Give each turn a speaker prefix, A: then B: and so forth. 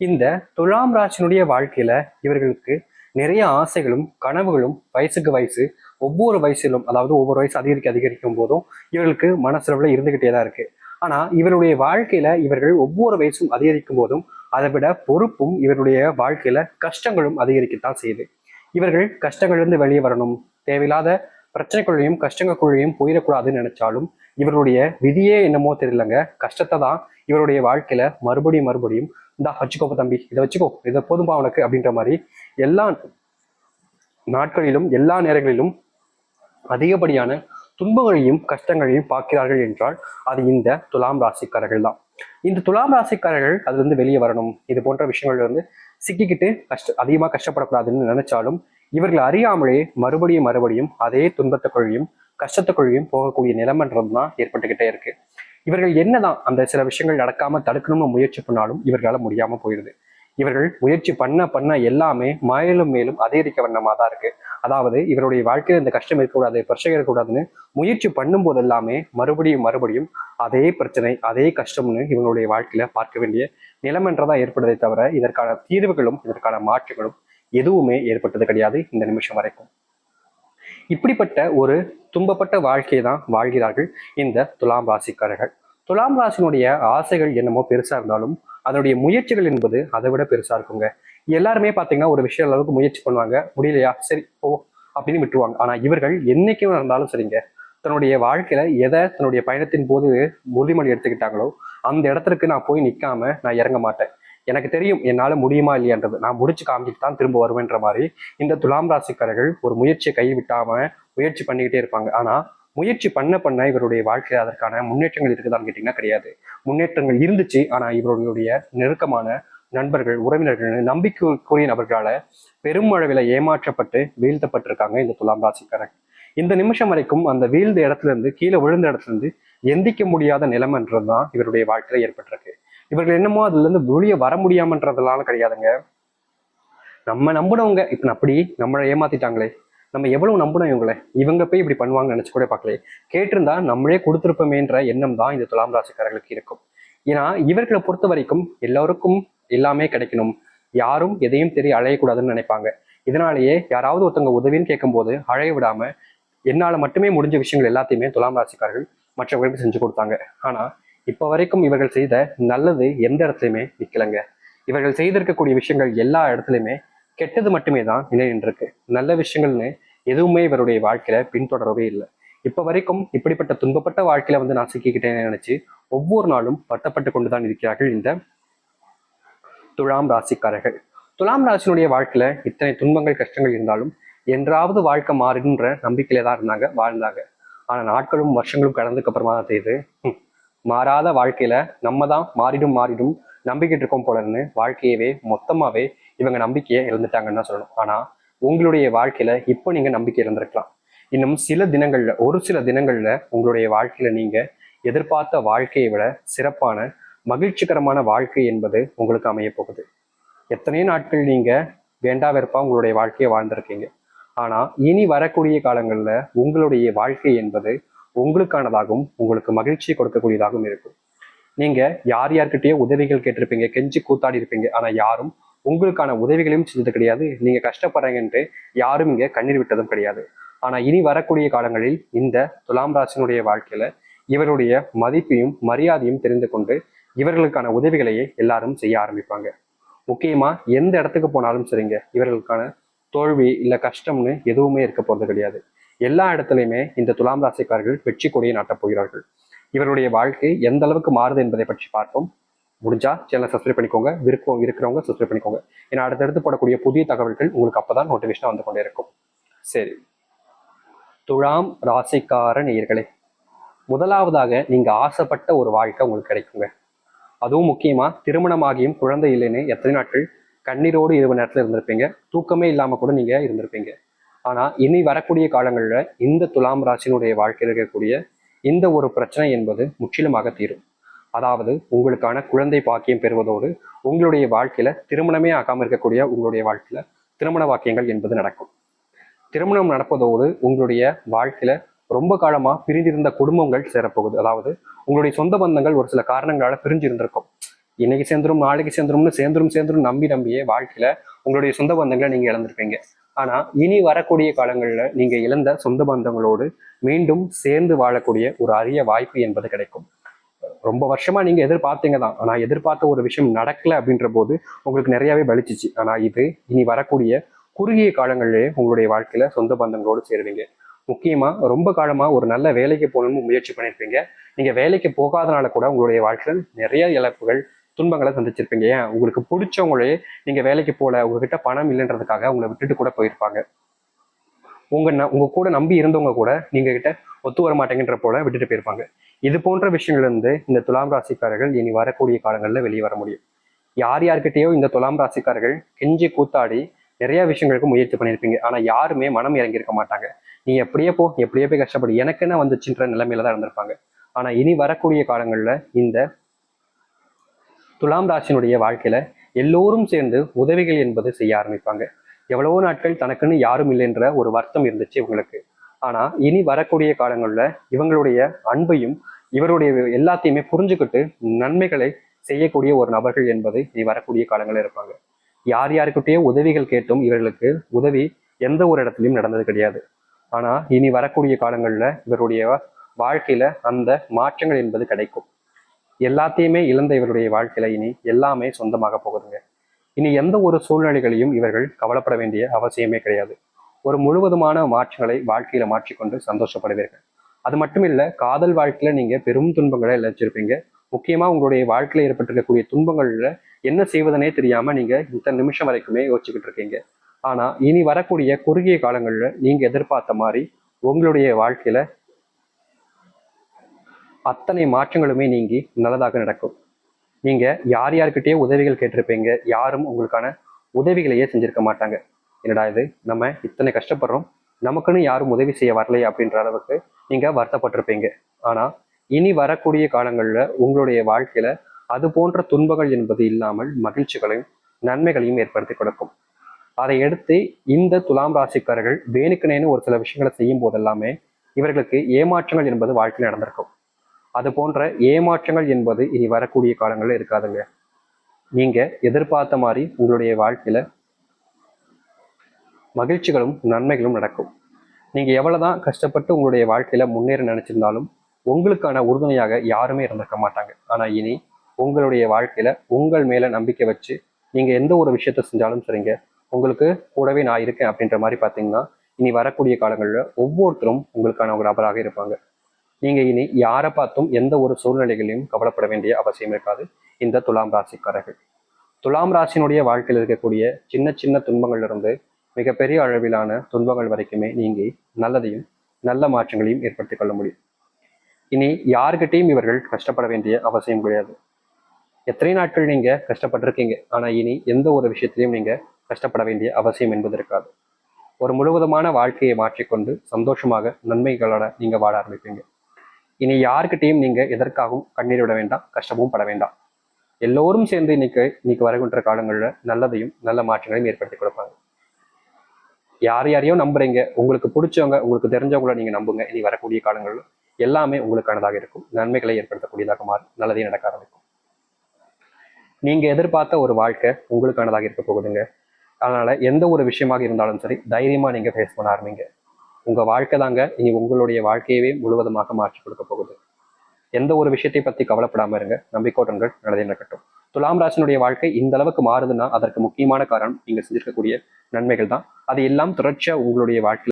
A: இந்த துலாம் ராசினுடைய வாழ்க்கையில இவர்களுக்கு நிறைய ஆசைகளும் கனவுகளும் வயசுக்கு வயசு ஒவ்வொரு வயசிலும் அதாவது ஒவ்வொரு வயசு அதிகரிக்க அதிகரிக்கும் போதும் இவர்களுக்கு மனசளவில் இருந்துகிட்டே தான் இருக்கு. ஆனா இவருடைய வாழ்க்கையில இவர்கள் ஒவ்வொரு வயசும் அதிகரிக்கும் போதும் அதை விட பொறுப்பும் இவருடைய வாழ்க்கையில கஷ்டங்களும் அதிகரிக்கத்தான் செய்யுது. இவர்கள் கஷ்டங்களிலிருந்து வெளியே வரணும். தேவையில்லாத பிரச்சனைக்குள்ளேயும் கஷ்டங்களுக்குள்ளேயும் போயிடக்கூடாதுன்னு நினைச்சாலும் இவருடைய விதியே என்னமோ தெரியலங்க. கஷ்டத்தை தான் இவருடைய வாழ்க்கையில மறுபடியும் மறுபடியும் இந்தா வச்சுக்கோப்ப தம்பி. இதை வச்சுக்கோ. இதை போதும்பா உனக்கு அப்படின்ற மாதிரி எல்லா நாட்களிலும் எல்லா நேரங்களிலும் அதிகப்படியான துன்பங்களையும் கஷ்டங்களையும் பார்க்கிறார்கள் என்றால் அது இந்த துலாம் ராசிக்காரர்கள் தான். இந்த துலாம் ராசிக்காரர்கள் அதுலேருந்து வெளியே வரணும். இது போன்ற விஷயங்கள்ல இருந்து சிக்கிக்கிட்டு கஷ்ட அதிகமாக கஷ்டப்படக்கூடாதுன்னு நினைச்சாலும் இவர்கள் அறியாமலே மறுபடியும் மறுபடியும் அதே துன்பத்துக்குள்ளேயும் கஷ்டத்துக்குள்ளேயும் போகக்கூடிய நிலைமன்றது தான் ஏற்பட்டுக்கிட்டே இருக்கு. இவர்கள் என்னதான் அந்த சில விஷயங்கள் நடக்காம தடுக்கணும்னு முயற்சி பண்ணாலும் இவர்களால முடியாம போயிடுது இவர்கள் முயற்சி பண்ண பண்ண எல்லாமே மேலும் மேலும் அதிகரிக்க வண்ணமாக தான் இருக்கு. அதாவது இவருடைய வாழ்க்கையில் இந்த கஷ்டம் இருக்கக்கூடாது பிரச்சனை இருக்கக்கூடாதுன்னு முயற்சி பண்ணும் போது எல்லாமே மறுபடியும் மறுபடியும் அதே பிரச்சனை அதே கஷ்டம்னு இவங்களுடைய வாழ்க்கையில பார்க்க வேண்டிய நிலைமன்றதா ஏற்படுதே தவிர இதற்கான தீர்வுகளும் இதற்கான மாற்றங்களும் எதுவுமே ஏற்பட்டது கிடையாது இந்த நிமிஷம் வரைக்கும். இப்படிப்பட்ட ஒரு துன்பப்பட்ட வாழ்க்கையை தான் வாழ்கிறார்கள் இந்த துலாம் ராசிக்காரர்கள். துலாம் ராசினுடைய ஆசைகள் என்னமோ பெருசா இருந்தாலும் அதனுடைய முயற்சிகள் என்பது அதை விட பெருசா இருக்குங்க. எல்லாருமே பாத்தீங்கன்னா ஒரு விஷயம் அளவுக்கு முயற்சி பண்ணுவாங்க. முடியலையா? சரி ஓ அப்படின்னு விட்டுருவாங்க. ஆனா இவர்கள் என்னைக்கும் இருந்தாலும் சரிங்க. தன்னுடைய வாழ்க்கையில எதை தன்னுடைய பயணத்தின் போது உறுதிமொழி எடுத்துக்கிட்டாங்களோ அந்த இடத்துக்கு நான் போய் நிக்காம நான் இறங்க மாட்டேன். எனக்கு தெரியும் என்னால் முடியுமா இல்லையான்றது. நான் முடிச்சு காமிச்சிட்டு தான் திரும்ப வருவேன்ற மாதிரி இந்த துலாம் ராசிக்காரர்கள் ஒரு முயற்சியை கைவிட்டாமல் முயற்சி பண்ணிக்கிட்டே இருப்பாங்க. ஆனால் முயற்சி பண்ண பண்ண இவருடைய வாழ்க்கையில் அதற்கான முன்னேற்றங்கள் இருக்குதான்னு கேட்டிங்கன்னா கிடையாது. முன்னேற்றங்கள் இருந்துச்சு ஆனால் இவருடைய நெருக்கமான நண்பர்கள் உறவினர்கள் நம்பிக்கைக்குரிய நபர்களால் பெரும் அளவில் ஏமாற்றப்பட்டு வீழ்த்தப்பட்டிருக்காங்க இந்த துலாம் ராசிக்காரர்கள். இந்த நிமிஷம் வரைக்கும் அந்த வீழ்ந்த இடத்துல இருந்து கீழே விழுந்த இடத்துல இருந்து எந்திக்க முடியாத நிலைமன்றது தான் இவருடைய வாழ்க்கையில ஏற்பட்டிருக்கு. இவர்கள் என்னமோ அதுல இருந்து வெளியே வர முடியாமன்றதுலாம் கிடையாதுங்க. நம்ம நம்பினவங்க இப்ப அப்படி நம்மளை ஏமாத்திட்டாங்களே நம்ம எவ்வளவு நம்பணும் இவங்களை? இவங்க போய் இப்படி பண்ணுவாங்கன்னு நினைச்சு கூட பார்க்கல கேட்டிருந்தா நம்மளே கொடுத்துருப்போமேன்ற எண்ணம் தான் இந்த துலாம் ராசிக்காரர்களுக்கு இருக்கும். ஏன்னா இவர்களை பொறுத்த வரைக்கும் எல்லோருக்கும் எல்லாமே கிடைக்கணும். யாரும் எதையும் தெரிய அழையக்கூடாதுன்னு நினைப்பாங்க. இதனாலேயே யாராவது ஒருத்தவங்க உதவின்னு கேட்கும்போது அழைய விடாம என்னால மட்டுமே முடிஞ்ச விஷயங்கள் எல்லாத்தையுமே துலாம் ராசிக்காரர்கள் மற்றவர்களுக்கு செஞ்சு கொடுத்தாங்க. ஆனா இப்ப வரைக்கும் இவர்கள் செய்த நல்லது எந்த இடத்துலையுமே நிக்கலங்க. இவர்கள் செய்திருக்கக்கூடிய விஷயங்கள் எல்லா இடத்துலையுமே கெட்டது மட்டுமே தான் நிலை நின்றிருக்கு நல்ல விஷயங்கள்னு எதுவுமே இவருடைய வாழ்க்கையில பின்தொடரவே இல்லை. இப்ப வரைக்கும் இப்படிப்பட்ட துன்பப்பட்ட வாழ்க்கையில வந்து நான் சிக்கிக்கிட்டேன்னு நினைச்சு ஒவ்வொரு நாளும் வருத்தப்பட்டு கொண்டுதான் இருக்கிறார்கள் இந்த துலாம் ராசிக்காரர்கள். துலாம் ராசினுடைய வாழ்க்கையில இத்தனை துன்பங்கள் கஷ்டங்கள் இருந்தாலும் என்றாவது வாழ்க்கை மாறுன்ற நம்பிக்கையில தான் இருந்தாங்க வாழ்ந்தாங்க. ஆனா நாட்களும் வருஷங்களும் கடந்ததுக்கு அப்புறமா தான் தெரியுது மாறாத வாழ்க்கையில நம்ம தான் மாறிடும் மாறிடும் நம்பிக்கிட்டு இருக்கோம் போலன்னு வாழ்க்கையவே மொத்தமாவே இவங்க நம்பிக்கையை இழந்துட்டாங்கன்னு தான் சொல்லணும். ஆனா உங்களுடைய வாழ்க்கையில இப்போ நீங்க நம்பிக்கை இழந்திருக்கலாம். இன்னும் சில தினங்கள்ல ஒரு சில தினங்கள்ல உங்களுடைய வாழ்க்கையில நீங்க எதிர்பார்த்த வாழ்க்கையை விட சிறப்பான மகிழ்ச்சிகரமான வாழ்க்கை என்பது உங்களுக்கு அமைய போகுது. எத்தனை நாட்கள் நீங்க வேண்டா வெறுப்பா உங்களுடைய வாழ்க்கையை வாழ்ந்திருக்கீங்க. ஆனா இனி வரக்கூடிய காலங்கள்ல உங்களுடைய வாழ்க்கை என்பது உங்களுக்கானதாகவும் உங்களுக்கு மகிழ்ச்சியை கொடுக்கக்கூடியதாகவும் இருக்கும். நீங்க யார் யார்கிட்டயோ உதவிகள் கேட்டிருப்பீங்க கெஞ்சி கூத்தாடி இருப்பீங்க ஆனா யாரும் உங்களுக்கான உதவிகளையும் செஞ்சது கிடையாது. நீங்க கஷ்டப்படுறீங்கன்ட்டு யாரும் இங்க கண்ணீர் விட்டதும் கிடையாது. ஆனா இனி வரக்கூடிய காலங்களில் இந்த துலாம் ராசினுடைய வாழ்க்கையில இவருடைய மதிப்பையும் மரியாதையும் தெரிந்து கொண்டு இவர்களுக்கான உதவிகளையே எல்லாரும் செய்ய ஆரம்பிப்பாங்க. முக்கியமா எந்த இடத்துக்கு போனாலும் சரிங்க இவர்களுக்கான தோல்வி இல்ல கஷ்டம்னு எதுவுமே இருக்க போறது கிடையாது. எல்லா இடத்துலையுமே இந்த துலாம் ராசிக்காரர்கள் வெற்றி கொடியை நாட்டப் போகிறார்கள். இவருடைய வாழ்க்கை எந்த அளவுக்கு மாறுது என்பதை பற்றி பார்ப்போம். முடிஞ்சா சேனலை சப்ஸ்கிரைப் பண்ணிக்கோங்க. விருப்பம் இருக்கிறவங்க சப்ஸ்கிரைப் பண்ணிக்கோங்க. ஏன்னா அடுத்தடுத்து போடக்கூடிய புதிய தகவல்கள் உங்களுக்கு அப்பதான் நோட்டிஃபிகேஷன் வந்து கொண்டே இருக்கும். சரி. துலாம் ராசிக்கார நேயர்களே முதலாவதாக நீங்க ஆசைப்பட்ட ஒரு வாழ்க்கை உங்களுக்கு கிடைக்குங்க. அதுவும் முக்கியமா திருமணமாகியும் குழந்தை இல்லைன்னு எத்தனை நாட்கள் கண்ணீரோடு இரவு நேரத்தில் இருந்திருப்பீங்க. தூக்கமே இல்லாம கூட நீங்க இருந்திருப்பீங்க. ஆனால் இனி வரக்கூடிய காலங்களில் இந்த துலாம் ராசினுடைய வாழ்க்கையில் இருக்கக்கூடிய இந்த ஒரு பிரச்சனை என்பது முற்றிலுமாக தீரும். அதாவது உங்களுக்கான குழந்தை பாக்கியம் பெறுவதோடு உங்களுடைய வாழ்க்கையில திருமணமே ஆகாமல் இருக்கக்கூடிய உங்களுடைய வாழ்க்கையில திருமண வாக்கியங்கள் என்பது நடக்கும். திருமணம் நடப்பதோடு உங்களுடைய வாழ்க்கையில ரொம்ப காலமா பிரிந்திருந்த குடும்பங்கள் சேரப்போகுது. அதாவது உங்களுடைய சொந்த பந்தங்கள் ஒரு சில காரணங்களால பிரிஞ்சு இருந்திருக்கும் இன்னைக்கு சேர்ந்துரும் நாளைக்கு சேர்ந்துரும்னு சேர்ந்துரும் சேர்ந்துரும் நம்பி நம்பியே வாழ்க்கையில உங்களுடைய சொந்த பந்தங்களை நீங்க இழந்திருப்பீங்க. ஆனா இனி வரக்கூடிய காலங்களில் நீங்க இழந்த சொந்த பந்தங்களோடு மீண்டும் சேர்ந்து வாழக்கூடிய ஒரு அரிய வாய்ப்பு என்பது கிடைக்கும். ரொம்ப வருஷமா நீங்க எதிர்பார்த்தீங்க தான். ஆனா எதிர்பார்த்த ஒரு விஷயம் நடக்கல அப்படின்ற போது உங்களுக்கு நிறையவே வலிச்சிச்சு ஆனா இது இனி வரக்கூடிய குறுகிய காலங்களிலேயே உங்களுடைய வாழ்க்கையில சொந்த பந்தங்களோடு சேருவீங்க. முக்கியமா ரொம்ப காலமா ஒரு நல்ல வேலைக்கு போகணும்னு முயற்சி பண்ணியிருப்பீங்க நீங்க வேலைக்கு போகாதனால கூட உங்களுடைய வாழ்க்கையில் நிறைய இழப்புகள் துன்பங்களை சந்திச்சிருப்பீங்க. ஏன்? உங்களுக்கு பிடிச்சவங்களே நீங்கள் வேலைக்கு போல உங்ககிட்ட பணம் இல்லைன்றதுக்காக உங்களை விட்டுட்டு கூட போயிருப்பாங்க. உங்க ந- உங்க கூட நம்பி இருந்தவங்க கூட நீங்க கிட்ட ஒத்து வர மாட்டேங்கிற போல விட்டுட்டு போயிருப்பாங்க. இது போன்ற விஷயங்கள்ல இருந்து இந்த துலாம் ராசிக்காரர்கள் இனி வரக்கூடிய காலங்களில் வெளியே வர முடியும். யார் யார்கிட்டயோ இந்த துலாம் ராசிக்காரர்கள் கெஞ்சி கூத்தாடி நிறைய விஷயங்களுக்கு முயற்சி பண்ணியிருப்பீங்க. ஆனா யாருமே மனம் இறங்கியிருக்க மாட்டாங்க. நீ எப்படியே போ எப்படியே போய் கஷ்டப்படு. எனக்கு என்ன வந்துச்சுன்ற நிலைமையில தான் இருந்திருப்பாங்க. ஆனா இனி வரக்கூடிய காலங்கள்ல இந்த துலாம் ராசினுடைய வாழ்க்கையில எல்லோரும் சேர்ந்து உதவிகள் என்பது செய்ய ஆரம்பிப்பாங்க. எவ்வளவோ நாட்கள் தனக்குன்னு யாரும் இல்லைன்ற ஒரு வருத்தம் இருந்துச்சு இவங்களுக்கு. ஆனா இனி வரக்கூடிய காலங்களில் இவங்களுடைய அன்பையும் இவருடைய எல்லாத்தையுமே புரிஞ்சுக்கிட்டு நன்மைகளை செய்யக்கூடிய ஒரு நபர்கள் என்பது இனி வரக்கூடிய காலங்களில் இருப்பாங்க. யார் யாருக்கிட்டேயே உதவிகள் கேட்டும் இவர்களுக்கு உதவி எந்த ஒரு இடத்துலையும் நடந்தது கிடையாது. ஆனா இனி வரக்கூடிய காலங்களில் இவருடைய வாழ்க்கையில அந்த மாற்றங்கள் என்பது கிடைக்கும். எல்லாத்தையுமே இழந்த இவருடைய வாழ்க்கையில இனி எல்லாமே சொந்தமாக போகுதுங்க. இனி எந்த ஒரு சூழ்நிலைகளையும் இவர்கள் கவலைப்பட வேண்டிய அவசியமே கிடையாது. ஒரு முழுவதுமான மாற்றங்களை வாழ்க்கையில மாற்றிக்கொண்டு சந்தோஷப்படுவீர்கள். அது மட்டும் இல்ல காதல் வாழ்க்கையில நீங்க பெரும் துன்பங்களை இழைச்சிருப்பீங்க. முக்கியமா உங்களுடைய வாழ்க்கையில ஏற்பட்டிருக்கக்கூடிய துன்பங்கள்ல என்ன செய்வதனே தெரியாம நீங்க இத்தனை நிமிஷம் வரைக்குமே யோசிச்சுக்கிட்டு இருக்கீங்க. ஆனா இனி வரக்கூடிய குறுகிய காலங்கள்ல நீங்க எதிர்பார்த்த மாதிரி உங்களுடைய வாழ்க்கையில அத்தனை மாற்றங்களுமே நீங்கி நல்லதாக நடக்கும். நீங்க யார் யார்கிட்டயே உதவிகள் கேட்டிருப்பீங்க. யாரும் உங்களுக்கான உதவிகளையே செஞ்சிருக்க மாட்டாங்க. என்னடா இது? நம்ம இத்தனை கஷ்டப்படுறோம். நமக்குன்னு யாரும் உதவி செய்ய வரலையே அப்படின்ற அளவுக்கு நீங்க வருத்தப்பட்டிருப்பீங்க. ஆனா இனி வரக்கூடிய காலங்களில் உங்களுடைய வாழ்க்கையில அது போன்ற துன்பங்கள் என்பது இல்லாமல் மகிழ்ச்சிகளையும் நன்மைகளையும் ஏற்படுத்தி கொடுக்கும். அதை எடுத்து இந்த துலாம் ராசிக்காரர்கள் வேணுக்குனேன்னு ஒரு சில விஷயங்களை செய்யும் போதெல்லாமே இவர்களுக்கு ஏமாற்றங்கள் என்பது வாழ்க்கையில் நடந்திருக்கும். அது போன்ற ஏமாற்றங்கள் என்பது இனி வரக்கூடிய காலங்களில் இருக்காதுங்க. நீங்க எதிர்பார்த்த மாதிரி உங்களுடைய வாழ்க்கையில மகிழ்ச்சிகளும் நன்மைகளும் நடக்கும். நீங்க எவ்வளவுதான் கஷ்டப்பட்டு உங்களுடைய வாழ்க்கையில முன்னேற நினைச்சிருந்தாலும் உங்களுக்கான உறுதுணையாக யாருமே இருந்திருக்க மாட்டாங்க. ஆனா இனி உங்களுடைய வாழ்க்கையில உங்கள் மேல நம்பிக்கை வச்சு நீங்க எந்த ஒரு விஷயத்த செஞ்சாலும் சரிங்க. உங்களுக்கு கூடவே நான் இருக்கேன் அப்படின்ற மாதிரி பாத்தீங்கன்னா இனி வரக்கூடிய காலங்களில் ஒவ்வொருத்தரும் உங்களுக்கான ஒரு நபராக இருப்பாங்க. நீங்கள் இனி யாரை பார்த்தும் எந்த ஒரு சூழ்நிலைகளையும் கவலைப்பட வேண்டிய அவசியம் இருக்காது. இந்த துலாம் ராசிக்காரர்கள். துலாம் ராசினுடைய வாழ்க்கையில் இருக்கக்கூடிய சின்ன சின்ன துன்பங்கள்ல இருந்து மிகப்பெரிய அளவிலான துன்பங்கள் வரைக்குமே நீங்கி நல்லதையும் நல்ல மாற்றங்களையும் ஏற்படுத்திக் கொள்ள முடியும். இனி யார்கிட்டையும் இவர்கள் கஷ்டப்பட வேண்டிய அவசியம் கிடையாது. எத்தனை நாட்கள் நீங்கள் கஷ்டப்பட்டிருக்கீங்க? ஆனால் இனி எந்த ஒரு விஷயத்திலையும் நீங்கள் கஷ்டப்பட வேண்டிய அவசியம் என்பது இருக்காது. ஒரு முழுவதுமான வாழ்க்கையை மாற்றிக்கொண்டு சந்தோஷமாக நன்மைகளோட நீங்கள் வாழ ஆரம்பிப்பீங்க. இனி யாருக்கிட்டையும் நீங்க எதற்காகவும் கண்ணீர் விட வேண்டாம் கஷ்டமும் பட வேண்டாம். எல்லோரும் சேர்ந்து இன்னைக்கு இன்னைக்கு வருகின்ற காலங்களில் நல்லதையும் நல்ல மாற்றங்களையும் ஏற்படுத்தி கொடுப்பாங்க. யார் யாரையோ நம்புறீங்க உங்களுக்கு பிடிச்சவங்க உங்களுக்கு தெரிஞ்சவங்கள நீங்க நம்புங்க. இனி வரக்கூடிய காலங்களில் எல்லாமே உங்களுக்கானதாக இருக்கும். நன்மைகளை ஏற்படுத்தக்கூடியதாக மாறும். நல்லதையும் நடக்க ஆரம்பிக்கும். நீங்க எதிர்பார்த்த ஒரு வாழ்க்கை உங்களுக்கானதாக இருக்க போகுதுங்க. அதனால எந்த ஒரு விஷயமாக இருந்தாலும் சரி தைரியமா நீங்க ஃபேஸ் பண்ண ஆரம்பிங்க. உங்க வாழ்க்கை தாங்க இனி உங்களுடைய வாழ்க்கையவே முழுவதுமாக மாற்றி கொடுக்க போகுது. எந்த ஒரு விஷயத்தை பத்தி கவலைப்படாம இருங்க. நம்பிக்கோட்டங்கள் நல்லதே நடக்கட்டும். துலாம் ராசினுடைய வாழ்க்கை இந்த அளவுக்கு மாறுதுன்னா அதற்கு முக்கியமான காரணம் நீங்க செஞ்சிருக்கக்கூடிய நன்மைகள் தான். அது எல்லாம் தொடர்ச்சியாக உங்களுடைய வாழ்க்கையில்